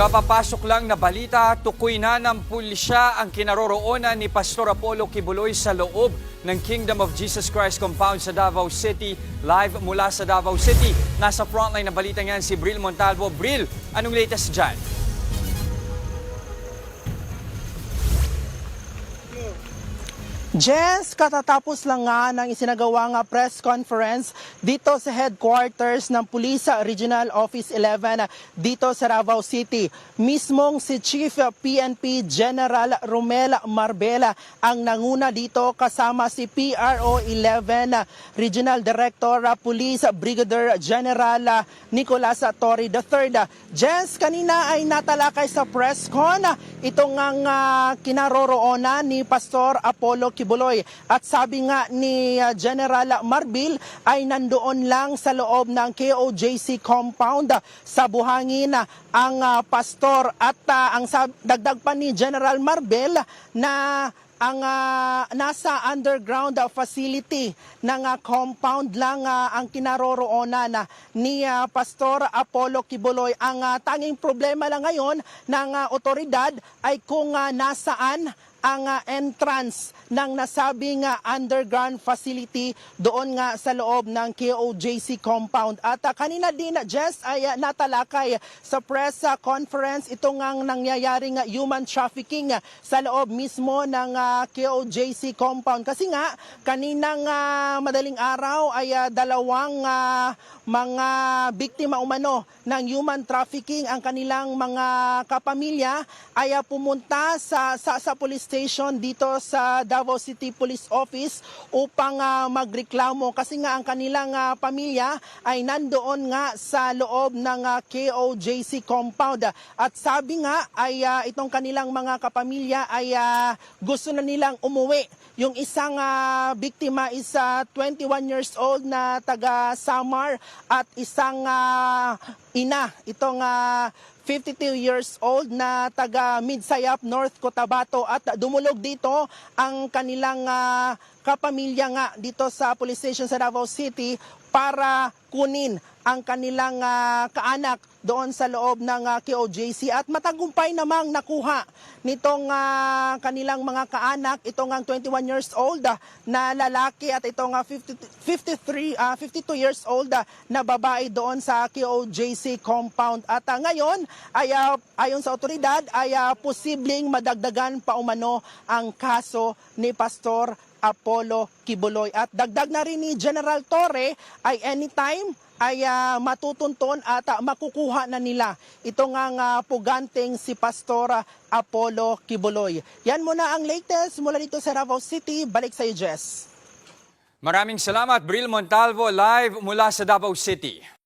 Kapapasok lang na balita, tukoy na ng pulisya ang kinaroroonan ni Pastor Apollo Kibuloy sa loob ng Kingdom of Jesus Christ compound sa Davao City. Live mula sa Davao City. Nasa frontline na balita ngayon si Bril Montalvo. Bril, anong latest dyan? Jens, katatapos lang nga ng isinagawa nga press conference dito sa headquarters ng Pulisa Regional Office 11 dito sa Davao City. Mismong si Chief PNP General Romel Marbela ang nanguna dito kasama si PRO 11 Regional Director Police Brigadier General Nicolas Torre III. Jens, kanina ay natalakay sa press con itong ang kinaroroonan ni Pastor Apollo Kibuloy. At sabi nga ni ah, General Marbil ay nandoon lang sa loob ng KOJC compound sa buhangin ah, ang ah, pastor at ah, ang dagdag pa ni General Marbil na ang ah, nasa underground ah, facility ng ah, compound lang ah, ang kinaroroonan ah, ni ah, Pastor Apollo Kibuloy. Ang ah, tanging problema lang ngayon ng ah, otoridad ay kung ah, nasaan ang ah, entrance ng nasabing ah, underground facility doon nga sa loob ng KOJC compound. At ah, kanina din, ah, Jess, ay ah, natalakay sa press ah, conference itong ang nangyayaring ah, human trafficking ah, sa loob mismo ng ah, KOJC compound. Kasi nga, kaninang ah, madaling araw ay ah, dalawang ah, mga biktima umano ng human trafficking ang kanilang mga kapamilya ay ah, pumunta sa, sa, sa police station dito sa Davao City Police Office upang ah, magreklamo. Kasi nga ang kanilang ah, pamilya ay nandoon nga sa loob ng ah, KOJC compound. At sabi nga ay ah, itong kanilang mga kapamilya ay ah, gusto na nilang umuwi. Yung isang ah, biktima is ah, 21 years old na taga Samar at isang ah, ina. Itong ah, 52 years old na taga Midsayap, North Cotabato. At dumulog dito ang kanilang ah, kapamilya nga dito sa police station sa Davao City para kunin ang kanilang ah, kaanak doon sa loob ng ah, KOJC at matagumpay namang nakuha nitong ah, kanilang mga kaanak itong ang 21 years old ah, na lalaki at itong ah, 50, 53 ah, 52 years old ah, na babae doon sa KOJC compound. At ah, ngayon ay ah, ayon sa otoridad ay ah, posibleng madagdagan pa umano ang kaso ni Pastor Apollo Kibuloy. At dagdag na rin ni General Torre ay anytime ay ah, matutunton at ah, makukuha na nila itong ang ah, puganteng si Pastor Apollo Kibuloy. Yan muna ang latest mula dito sa Davao City. Balik sa iyo, Jess. Maraming salamat, Bril Montalvo, live mula sa Davao City.